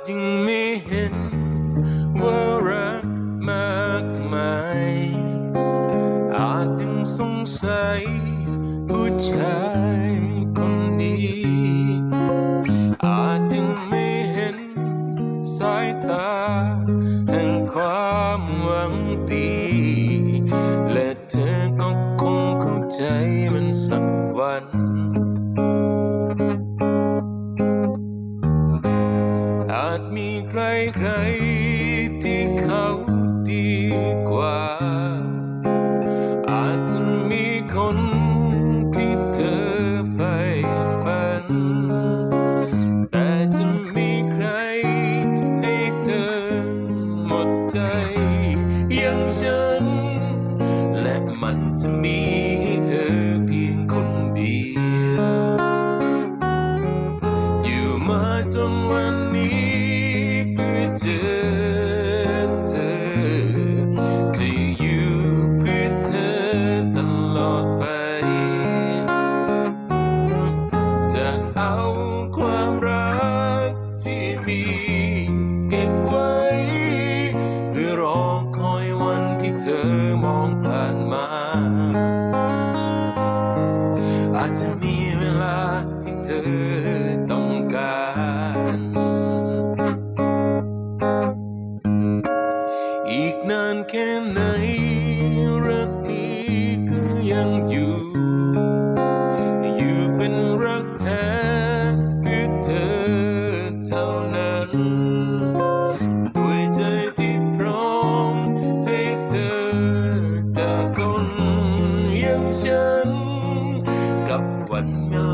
อาจยังไม่เห็นว่ารักมากมายอาจยังสงสัยผู้ชายคนนี้อาจยังไม่เห็นสายตาแห่งความหวังดีและเธอก็คงเข้าใจมันสักวัน ใครที่เขาดีกว่า อาจจะมีคนที่เธอใฝ่ฝัน แต่จะมีใครให้เธอหมดใจอย่างฉัน และมันจะมีให้เธอเพียงคนเดียว อยู่มาจนวัน อาจจะมีเวลาที่เธอต้องการ อีกนานแค่ไหนรัก นกั